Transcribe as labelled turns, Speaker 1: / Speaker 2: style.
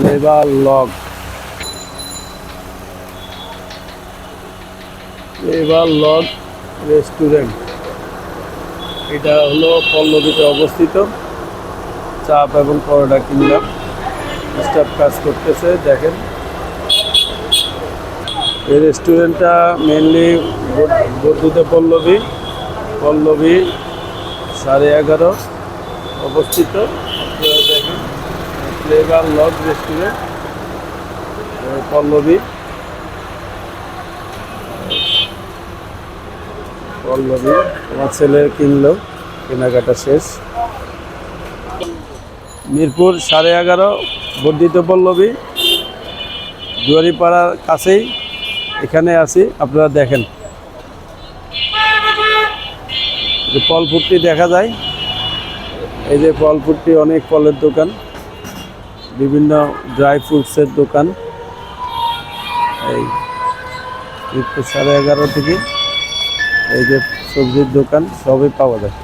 Speaker 1: Flavour log. Flavour log restaurant. এটা হলো পল্লবীতে অবস্থিত। চাপ এবং পরোটা কিনলাম। স্টাফ কাজ করতেছে, দেখেন। এই রেস্টুরেন্টটা মেনলি বর্ধুতে পল্লবী। পল্লবী সাড়ে এগারো অবস্থিত। Flavour lodge restaurant Pallabi Pallabi আমার ছেলে কিনলো, কেনাকাটা শেষ। মিরপুর সাড়ে এগারো, বর্ধিত পল্লবী, দুয়ারিপাড়ার কাছেই এখানে আছি, আপনারা দেখেন। ফল ফুটটি দেখা যায়, এই যে ফল ফুটটি অনেক ফলের দোকান। বিভিন্ন ড্রাই ফ্রুটসের দোকান। এই একটু সাড়ে এগারো থেকে এই যে সবজির দোকান, সবই পাওয়া যায়।